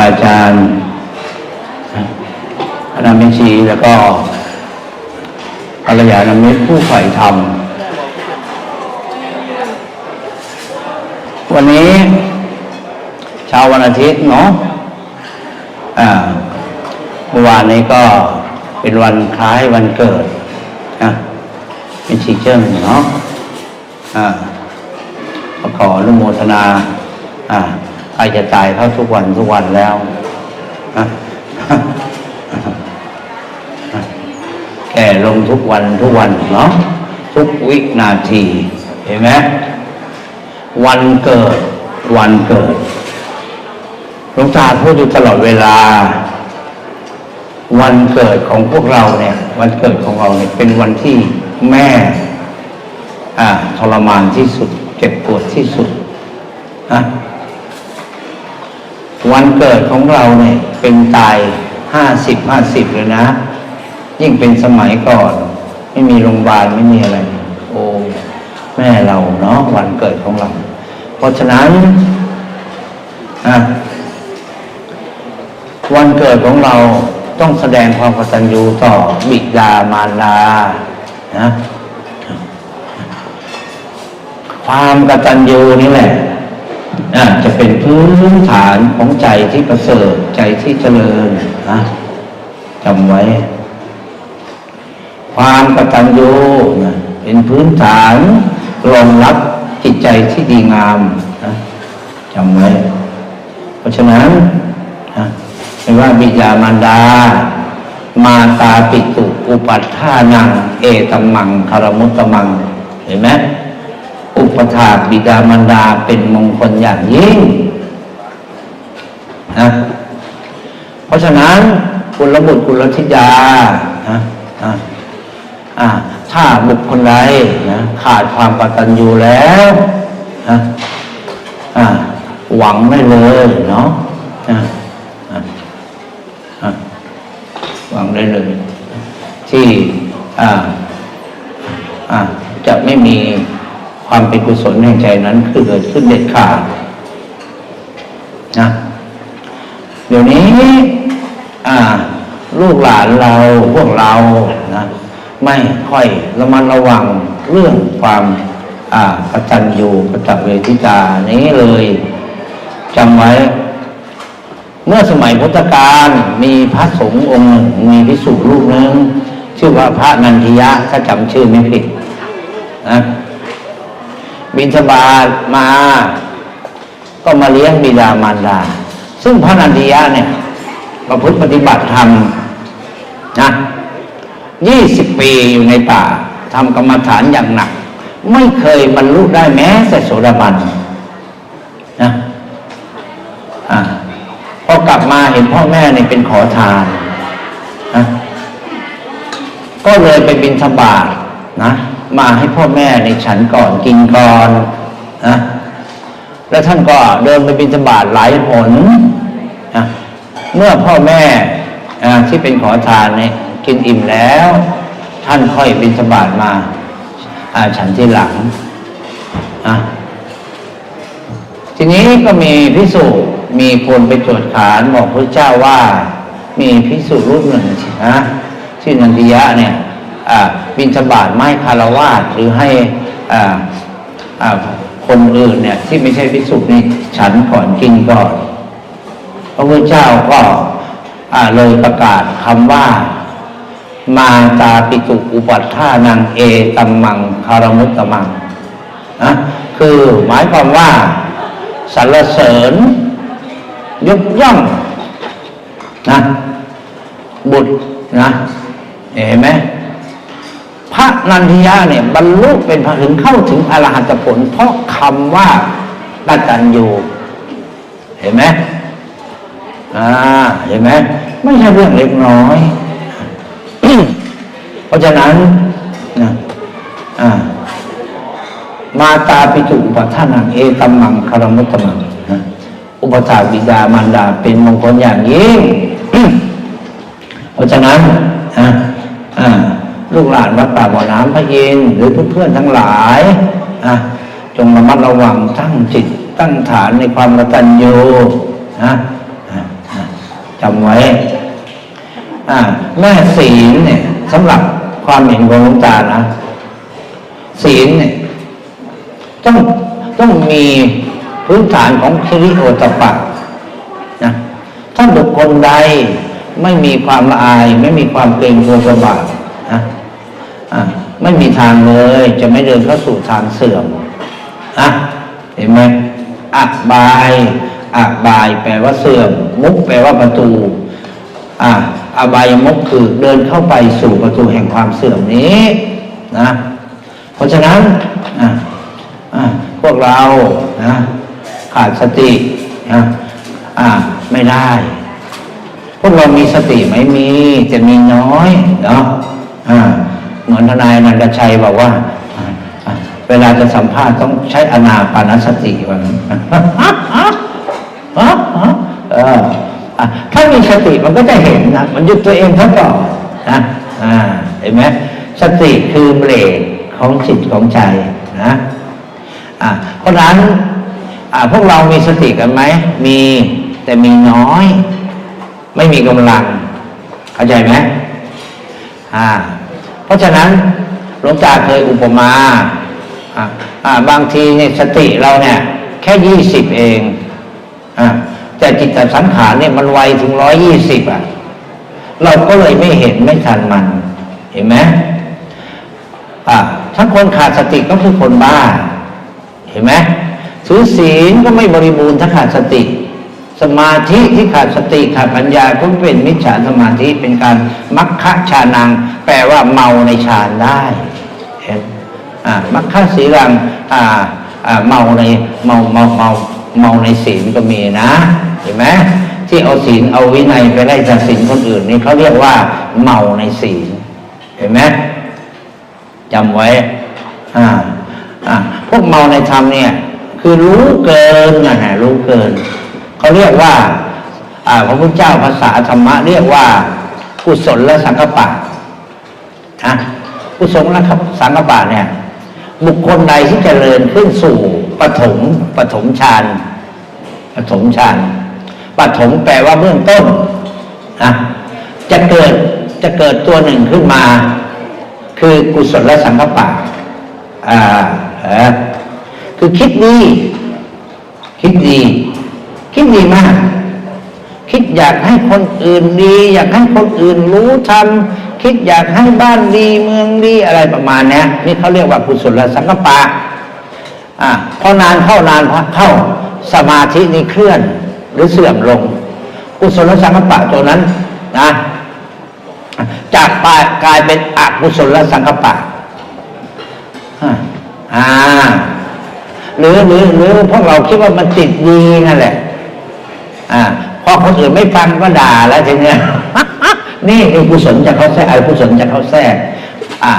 าอาจารย์คณะแม่ชีแล้วก็ภรรยานามิตรผู้ใฝ่ธรรม วันนี้เช้าวันอาทิตย์เนาะเมื่อวานนี้ก็เป็นวันคล้ายวันเกิดนะเป็นชีเจิ้งเนาะอ่าขออนุโมทนา อ่า ใครจะตายเข้าทุกวันทุกวันแล้วแก่ลงทุกวันทุกวันเนาะทุกวินาที เห็นไหมวันเกิด วันเกิดหลวงตาพูดอยู่ตลอดเวลา วันเกิดของพวกเราเนี่ย วันเกิดของเราเนี่ยเป็นวันที่แม่อ่าทรมานที่สุด เจ็บปวดที่สุดนะ วันเกิดของเราเนี่ยเป็นตายห้าสิบห้าสิบเลยนะ ยิ่งเป็นสมัยก่อน ไม่มีโรงพยาบาลไม่มีอะไร โอ้แม่เราเนาะวันเกิดของเรา เพราะฉะนั้นอะวันเกิดของเราต้องแสดงความกตัญญูต่อบิดามารดานะความกตัญญูนี่แหละ จะเป็นพื้นฐานของใจที่ประเสริฐใจที่เจริญนะจำไว้ ความกตัญญูนะเป็นพื้นฐานรองรับจิตใจที่ดีงามนะจำไว้ เพราะฉะนั้นนะไม่ว่าบิดามารดา มาตาปิตุอุปัฏฐานัง เอตัมมังคารมุตตมัง เห็นไหม ปถาบิดามารดาเป็นมงคลอย่างยิ่งนะเพราะฉะนั้นคุณระบุตรคุณรธิดานะนะอ่าถ้าบุคคลใดนะขาดความกตัญญูแล้วนะอ่าหวังได้เลยเนาะนะอะอะหวังได้เลย ที่อ่าอ่าจะไม่มี ความเป็นกุศลในใจนั้นคือเกิดขึ้นเด็ดขาดนะเดี๋ยวนี้ อ่า ลูกหลานเราพวกเรานะไม่ค่อยระมัดระวังเรื่องความอ่ากตัญญูกตเวทิตานี้เลยจำไว้ เมื่อสมัยพุทธกาลมีพระสงฆ์องค์หนึ่งมีพิสุรูปหนึ่งชื่อว่าพระนันทิยะถ้าจำชื่อไม่ผิดนะ บิณฑบาตมา ก็มาเลี้ยงบิดามารดา ซึ่งพระนันทิยะเนี่ยประพฤติปฏิบัติธรรมนะยี่สิบปีอยู่ในป่าทำกรรมฐานอย่างหนัก ไม่เคยบรรลุได้แม้แต่โสดาบันนะอ่าพอกลับมาเห็นพ่อแม่เนี่ยเป็นขอทานนะก็เลยไปบินธบาตนะ มาให้พ่อแม่ในฉันก่อนกินก่อนนะแล้วท่านก็เดินไปบินธบาตหลายหนนะเมื่อพ่อแม่ที่เป็นขอทานเนี่ยกินอิ่มแล้ว ท่านค่อยบินธบาตมาฉันที่หลังนะทีนี้ก็มีพิสุมีคนไปตรวจขานบอกพระเจ้าว่า มีพิสุรูปหนึ่งนะชื่นันทิยะเนี่ย บินธบาตไม่คารวาสหรือให้อ่าอ่าคนอื่นเนี่ยที่ไม่ใช่พิสุทธิ์นี่ฉันก่อนกินก่อนพระพุทธเจ้าก็เลยประกาศคำว่า มาตาปิตุอุปัฏฐานังเอตัมมังคารมุตตมังนะคือหมายความว่าสรรเสริญยกย่องนะบุตรนะเห็นไหม พระนันทิยะเนี่ยบรรลุเป็นพระถึงเข้าถึงอรหัตผล เพราะคำว่ากตัญญูเห็นไหมอ่าเห็นไหมไม่ใช่เรื่องเล็กน้อย เพราะฉะนั้นนะอ่ามาตาปิจุอุปทานังเอตัมมังคารมุตตมังอุปถาบิดามารดาเป็นมงคลอย่างยิ่งเพราะฉะนั้นอ่าอ่า ลูกหลานวัดป่าบ่อน้ำพระอินทร์หรือเพื่อนๆทั้งหลายอะจงระมัดระวังตั้งจิตตั้งฐานในความกตัญญูนะอะำไว้อ่าแม่ศีลเนี่ยสำหรับความเห็นของหลวงตานะศีลเนี่ยต้องต้องมีพื้นฐานของคิริโอตปะนะถ้าบุคคลใดไม่มีความละอาย ไม่มีความเกรงกลัวประบาทนะอะ ไม่มีทางเลย จะไม่เดินเข้าสู่ทางเสื่อมนะเห็นไหมอักบายอักบายแปลว่าเสื่อม มุกแปลว่าประตูอ่าอบายมุกคือเดินเข้าไปสู่ประตูแห่งความเสื่อมนี้นะเพราะฉะนั้นอ่าอ่าพวกเรานะขาดสตินะอ่าไม่ได้ พวกเรามีสติไหมมีจะมีน้อยเนาะอ่า เหมือนทนายนันทชัยบอกว่า เวลาจะสัมภาษณ์ต้องใช้อนาปานสติว่างั้นเอออะถ้ามีสติมันก็จะเห็นนะมันหยุดตัวเองซะก่อนนะเห็นไหมสติคือเบรกของจิตของใจนะเพราะฉะนั้นพวกเรามีสติกันไหมมีแต่มีน้อย ไม่มีกำลัง เข้าใจไหมอ่า เพราะฉะนั้นหลวงตาเคยอุปมาบางทีเนี่ยสติเราเนี่ยแค่ยี่สิบเองอแต่จิตสังขารเนี่ยมันไวถึงร้อยยี่สิบอะ เราก็เลยไม่เห็นไม่ทันมัน เห็นไหมอ่าถ้าคนขาดสติก็คือคนบ้า เห็นไหมถือศีลก็ไม่บริบูรณ์ถ้าขาดสติ สมาธิที่ขาดสติขาดปัญญาก็เป็นมิจฉาสมาธิเป็นการมัคคะชานัง แปลว่าเมาในฌานได้เห็นมัคคะสีรังเมาในเมาเมาเมาเมาในศีลก็มีนะเห็นไหมที่เอาศีลเอาวินัยไปไล่จากศีลคนอื่นนี่เขาเรียกว่า เมาในศีลเห็นไหมจำไว้อ่าอ่าพวกเมาในธรรมเนี่ย คือรู้เกินนะฮะรู้เกิน เขาเรียกว่าพระพุทธเจ้าภาษาธรรมะเรียกว่ากุศลและสังกปะนะกุศลและสังกปะเนี่ย บุคคลใดที่เจริญขึ้นสู่ปฐมปฐมฌานปฐมฌานปฐมแปลว่าเบื้องต้นนะจะเกิดจะเกิดตัวหนึ่งขึ้นมา คือกุศลและสังกปะอ่าเออคือคิดดี คิดดี คิดดีมาก คิดอยากให้คนอื่นดี อยากให้คนอื่นรู้ทำคิดอยากให้บ้านดีเมืองดีอะไรประมาณนี้นี่เขาเรียกว่ากุศลสังกปะอ่าพอนานเข้านานเข้าสมาธินี่เคลื่อนหรือเสื่อมลง กุศลสังกปะตัวนั้นนะจากปกลายเป็นอกุศลสังกปะอ่าอ่าหรือหรือหรือพวกเราคิดว่ามันติดดีนั่นแหละ อ่าพอคนอื่นไม่ฟังก็ด่าแล้วทีเนี้ยนี่ไอ้กุศลจะเข้าแทรกไอ้กุศลจะเข้าแทรกอ่า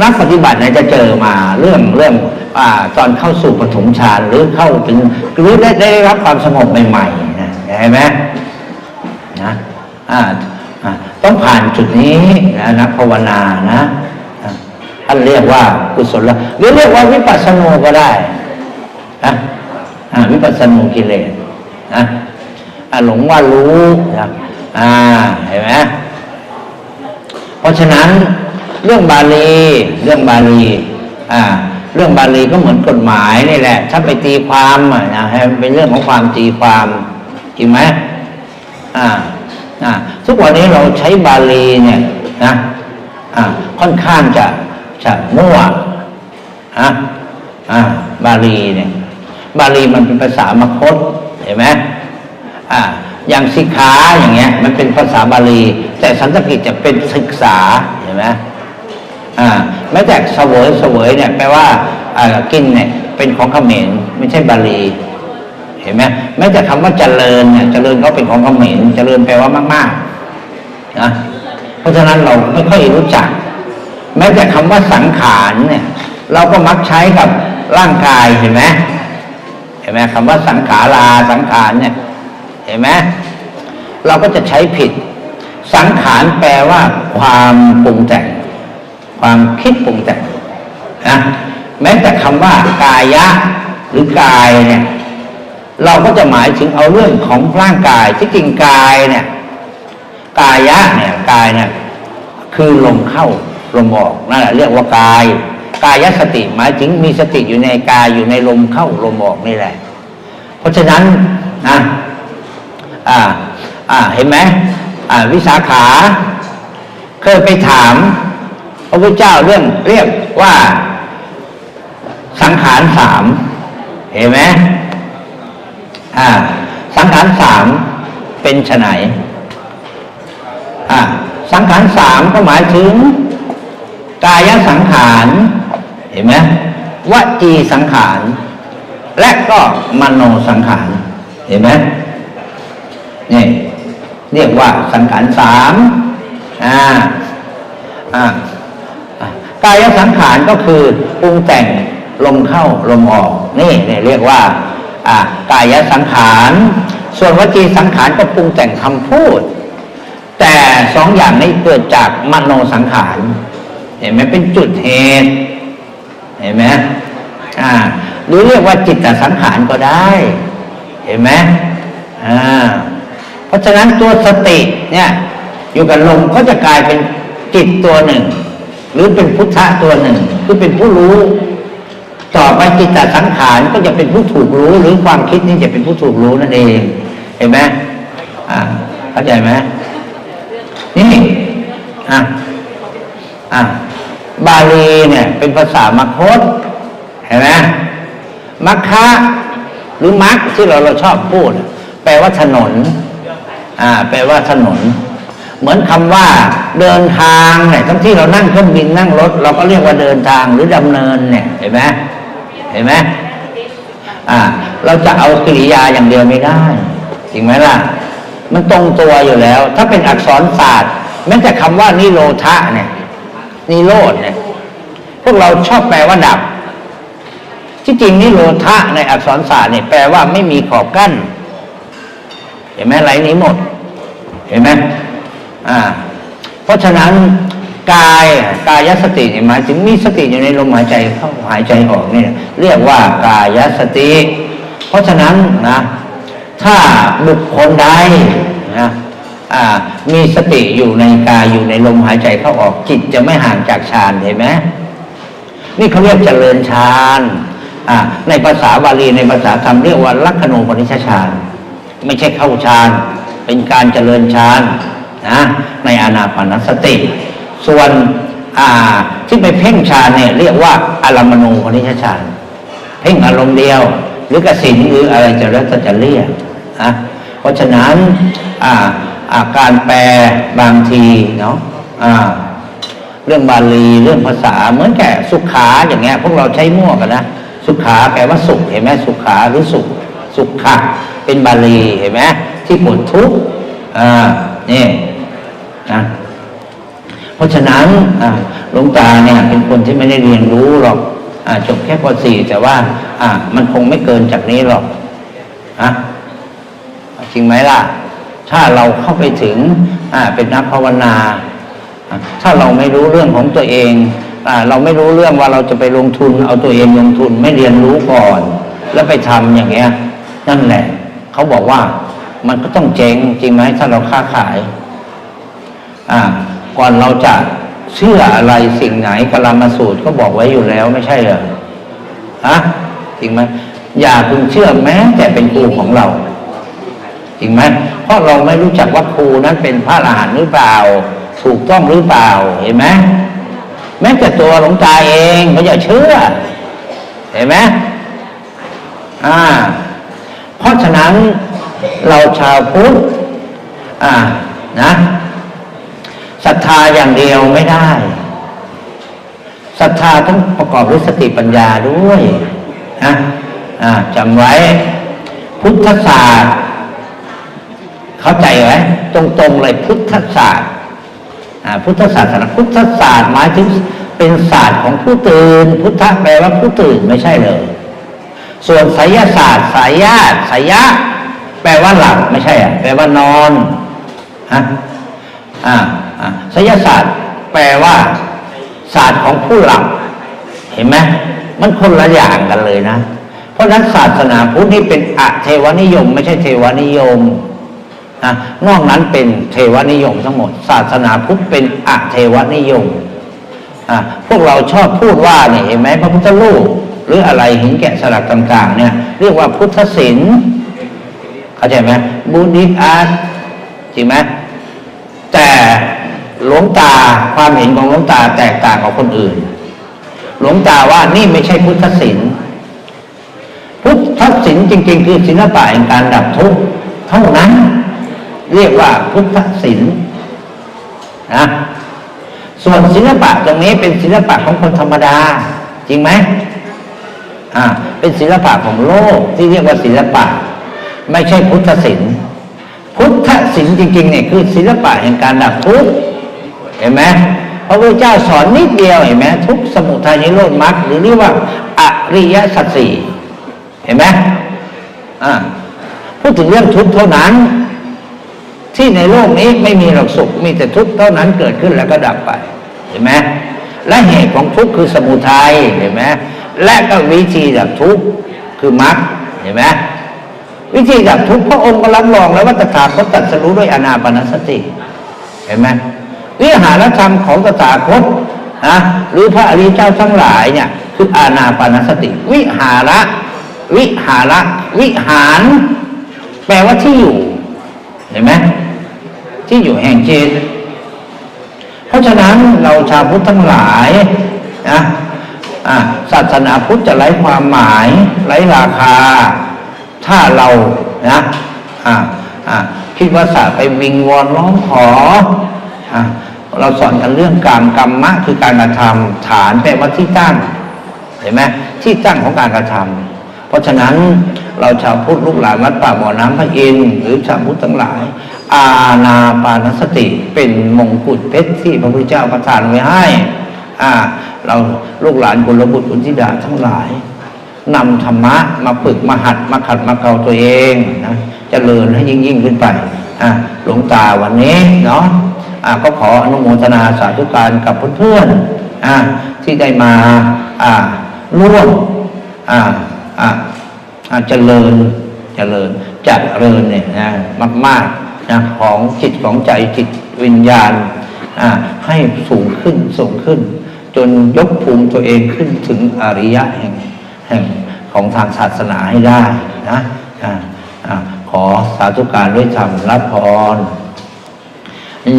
นักปฏิบัติเนี่ยจะเจอมาเรื่องเรื่องอ่าตอนเข้าสู่ปฐมฌานหรือเข้าถึงหรือได้ได้รับความสงบใหม่ๆนะเห็นไหมนะอ่าต้องผ่านจุดนี้นะนักภาวนานะอ่าท่านเรียกว่ากุศลหรือเรียกว่าวิปัสสนูก็ได้นะอ่าวิปัสสนูกิเลสนะ หลงว่ารู้นะอ่าเห็นไหมเพราะฉะนั้นเรื่องบาลีเรื่องบาลีอ่าเรื่องบาลีก็เหมือนกฎหมายนี่แหละ ถ้าไปตีความอะนะให้มันเป็นเรื่องของความตีความจริงไหมอ่าอ่าทุกวันนี้เราใช้บาลีเนี่ยนะอ่าค่อนข้างจะจะมั่วอะอ่าบาลีเนี่ยบาลีมันเป็นภาษามคตเห็นไหม อ่าอย่างสิกขาอย่างเงี้ย มันเป็นภาษาบาลี แต่สันสกฤตจะเป็นศึกษาเห็นไหมอ่าแม้แต่เสวยเสวยเนี่ยแปลว่าอ่ากินเนี่ยเป็นของเขมรไม่ใช่บาลี เห็นไหมแม้แต่คำว่าเจริญเนี่ยเจริญก็เป็นของเขมรเจริญแปลว่ามากๆนะเพราะฉะนั้นเราไม่ค่อยรู้จัก แม้แต่คำว่าสังขารเนี่ย เราก็มักใช้กับร่างกายเห็นไหมเห็นไหมคำว่าสังขาราสังขารเนี่ย เห็นไหมเราก็จะใช้ผิด สังขารแปลว่า ความปรุงแต่ง ความคิดปรุงแต่งนะแม้แต่คำว่ากายะหรือกายเนี่ย เราก็จะหมายถึงเอาเรื่องของร่างกายที่จริงกายเนี่ย กายะเนี่ยกายเนี่ยคือลมเข้าลมออกนั่นแหละเรียกว่ากาย กายสติหมายถึงมีสติอยู่ในกายอยู่ในลมเข้าลมออกนี่แหละ เพราะฉะนั้นนะ อ่า อ่า เห็นไหมอ่า วิสาขา เคยไปถาม พระพุทธเจ้าเรื่องเรียกว่า สังขารสาม เห็นไหมอ่า สังขารสามเป็นไฉนอ่า สังขารสามก็หมายถึง กายสังขาร เห็นไหมวจีสังขาร และก็มโนสังขาร เห็นไหม นี่เรียกว่าสังขารสามอ่าอ่ากายสังขารก็คือปรุงแต่งลมเข้าลมออก นี่เนี่ยเรียกว่าอ่ากายสังขาร ส่วนวจีสังขารก็ปรุงแต่งคำพูด แต่สองอย่างนี้เกิดจากมโนสังขาร เห็นไหมเป็นจุดเหตุเห็นไหมอ่าหรือเรียกว่าจิตตสังขารก็ได้ เห็นไหมอ่า เพราะฉะนั้นตัวสติเนี่ยอยู่กับลมก็จะกลายเป็นจิตตัวหนึ่ง หรือเป็นพุทธะตัวหนึ่ง คือเป็นผู้รู้ต่อไปจิตตสังขารก็จะเป็นผู้ถูกรู้ หรือความคิดนี่จะเป็นผู้ถูกรู้นั่นเองเห็นไหมอ่าเข้าใจไหมนี่อะอะบาลีเนี่ย เป็นภาษามคตเห็นไหมมัคคะหรือมัคที่เราเราชอบพูด แปลว่าถนน อ่าแปลว่าถนน เหมือนคำว่าเดินทางเนี่ยทั้งที่เรานั่งเครื่องบินนั่งรถ เราก็เรียกว่าเดินทางหรือดำเนินเนี่ยเห็นไหมเห็นไหมอ่าเราจะเอากริยาอย่างเดียวไม่ได้จริงไหมล่ะ มันตรงตัวอยู่แล้ว ถ้าเป็นอักษรศาสตร์แม้แต่คำว่านิโรธะเนี่ยนิโรธเนี่ยพวกเราชอบแปลว่าดับ ที่จริงนิโรธะในอักษรศาสตร์เนี่ยแปลว่าไม่มีขอบกั้น เห็นไหมไหลหนี้หมด เห็นไหมอ่า เพราะฉะนั้นกายกายสติเนี่ยหมายถึงมีสติอยู่ในลมหายใจเข้าหายใจออกเนี่ยเรียกว่ากายสติ เพราะฉะนั้นนะถ้าบุคคลใดนะอ่ามีสติอยู่ในกายอยู่ในลมหายใจเข้าออกจิตจะไม่ห่างจากฌานเห็นไหมนี่เขาเรียกเจริญฌานอ่าในภาษาบาลีในภาษาธรรมเรียกว่าลักขณูปนิชฌาน ไม่ใช่เข้าฌาน เป็นการเจริญฌานนะในอานาปานสติ ส่วนอ่าที่ไปเพ่งฌานเนี่ยเรียกว่าอารมณูปนิชฌานเพ่งอารมณ์เดียว หรือกสินหรืออะไรจะแล้วแต่จะเรียกนะเพราะฉะนั้นอ่าอาการแปลบางทีเนาะเรื่องบาลีเรื่องภาษาเหมือนแก่สุขาอย่างเงี้ยพวกเราใช้มั่วกันนะ สุขาแปลว่าสุขเห็นไหมสุขาหรือสุข สุขะเป็นบาลีเห็นไหมที่ปวดทุกข์อ่านี่นะเพราะฉะนั้นอ่าหลวงตาเนี่ยเป็นคนที่ไม่ได้เรียนรู้หรอกอ่าจบแค่ป .4 แต่ว่า อ่า มันคงไม่เกินจากนี้หรอกอะจริงไหมล่ะ ถ้าเราเข้าไปถึงอ่าเป็นนักภาวนา ถ้าเราไม่รู้เรื่องของตัวเองอ่าเราไม่รู้เรื่องว่าเราจะไปลงทุน เอาตัวเองลงทุนไม่เรียนรู้ก่อน แล้วไปทำอย่างเงี้ย นั่นแหละ เขาบอกว่ามันก็ต้องเจ๊งจริงไหมถ้าเราค้าขาย อ่า ก่อนเราจะเชื่ออะไรสิ่งไหนกลามาสูตรก็บอกไว้อยู่แล้วไม่ใช่เหรอฮะจริงไหมอย่าเพิ่งเชื่อแม้แต่เป็นครูของเราจริงไหมเพราะเราไม่รู้จักว่าครูนั้นเป็นพระอรหันต์หรือเปล่า ถูกต้องหรือเปล่าเห็นไหมแม้แต่ตัวหลวงตาเองก็อย่าเชื่อ เห็นไหมอ่า เพราะฉะนั้นเราชาวพุทธอ่านะศรัทธาอย่างเดียวไม่ได้ศรัทธาต้องประกอบด้วยสติปัญญาด้วยนะอ่าจำไว้ พุทธศาสตร์ เข้าใจไหมตรงๆเลยพุทธศาสตร์อ่าพุทธศาสนาพุทธศาสตร์หมายถึงเป็นศาสตร์ของผู้ตื่น พุทธแปลว่าผู้ตื่นไม่ใช่เลย ส่วนไสยศาสตร์สายญาติสายะ แปลว่าหลับไม่ใช่อะแปลว่านอนฮะอ่าอ่าไสยศาสตร์แปลว่า ศาสตร์ของผู้หลับ เห็นไหมมันคนละอย่างกันเลยนะ เพราะนั้นศาสนาพุทธนี่เป็นอะเทวนิยม ไม่ใช่เทวนิยมนะนอกนั้นเป็นเทวนิยมทั้งหมด ศาสนาพุทธเป็นอะเทวนิยมอะพวกเราชอบพูดว่าเนี่ยเห็นไหมพระพุทธรูป หรืออะไรหินแกะสลักต่าง ๆ เนี่ย เรียกว่าพุทธศิลป์เข้าใจไหมบูดิอาร์ตจริงไหมแต่หลวงตาความเห็นของหลวงตาแตกต่างกับคนอื่น หลวงตาว่านี่ไม่ใช่พุทธศิลป์พุทธศิลป์จริง ๆ คือศิลปะแห่งการดับทุกข์เท่านั้น เรียกว่าพุทธศิลป์นะส่วนศิลปะตรงนี้เป็นศิลปะของคนธรรมดา จริงไหม อ่าเป็นศิลปะของโลกที่เรียกว่าศิลปะ ไม่ใช่พุทธศิลป์พุทธศิลป์จริงๆเนี่ยคือศิลปะแห่งการดับทุกข์เห็นไหมพระพุทธเจ้าสอนนิดเดียวเห็นไหมทุกสมุทัยนิโรธมรรคหรือเรียกว่าอริยสัจสี่เห็นไหมอ่าพูดถึงเรื่องทุกข์เท่านั้น ที่ในโลกนี้ไม่มีหรอกสุขมีแต่ทุกข์เท่านั้นเกิดขึ้นแล้วก็ดับไปเห็นไหมและเหตุของทุกข์คือสมุทัยเห็นไหม และก็วิธีดับทุกข์คือมรรคเห็นไหมวิธีดับทุกข์พระองค์ก็รับรองแล้วว่าตถาคตตรัสรู้ด้วยอนาปานสติ เห็นไหมวิหารธรรมของตถาคตนะหรือพระอริยเจ้าทั้งหลายเนี่ย คืออานาปานสติ วิหาระ วิหาระ วิหาร แปลว่าที่อยู่ เห็นไหมที่อยู่แห่งจิตเพราะฉะนั้นเราชาวพุทธทั้งหลายนะ อะศาสนาพุทธจะไร้ความหมายไร้ราคา ถ้าเรานะอะอะคิดว่าศาสตร์ไปวิงวอนร้องขออะเราสอนกันเรื่องกรรมกรรมะคือการกระทำฐานแปลว่าที่ตั้งเห็นไหมที่ตั้งของการกระทำเพราะฉะนั้นเราชาวพุทธลูกหลานวัดป่าบ่อน้ำพระอินทร์หรือชาวพุทธทั้งหลาย อาณาปานสติเป็นมงกุฎเพชรที่พระพุทธเจ้าประทานไว้ให้ อ่า เราลูกหลานกุลบุตรกุลธิดาทั้งหลายนำธรรมะมาฝึกมาหัดมาขัดมาเกาตัวเองนะเจริญให้ยิ่งยิ่งขึ้นไปอ่าหลวงตาวันนี้เนาะอ่าก็ขออนุโมทนาสาธุการกับเพื่อนๆอ่าที่ได้มาอ่าร่วมอ่าอ่าอ่าเจริญเจริญจัดเจริญเนี่ยนะมากๆนะของจิตของใจจิตวิญญาณอ่าให้สูงขึ้นสูงขึ้น จนยกภูมิตัวเองขึ้นถึงอริยะแห่งแห่งของทางศาสนาให้ได้นะอ่าอ่าขอสาธุการด้วยธรรมรับพร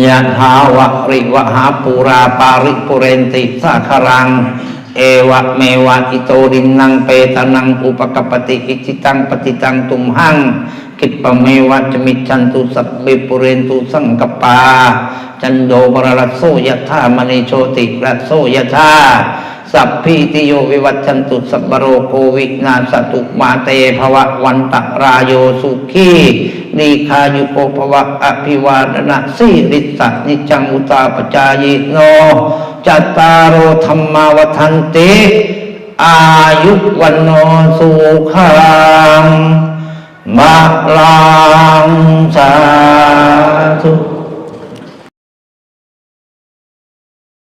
ยะถาวะริวะหาปูราปาริปุเรนติสาครัง เอวะเมวะอิโตรินังเปตานังอุปกปติอิจิตังปฏิตังตุมหัง กิดปะเมวะจมิจันตุสัพเบปุเรนตุสังกปา จันโดปรรัสโสยะธามณีโชติรัสโสยะธาสัพพิติโยวิวัตชันตุสัพพะโรโควินาสตุมาเตภวะวันตะรายโยสุขีนีคายุโกภวะอภิวาดนะสีริสะนิจังอุตาปจายโนจัตตารโอธรรมาวทันติ อายุวันโนสุขัง มะลังสาธุ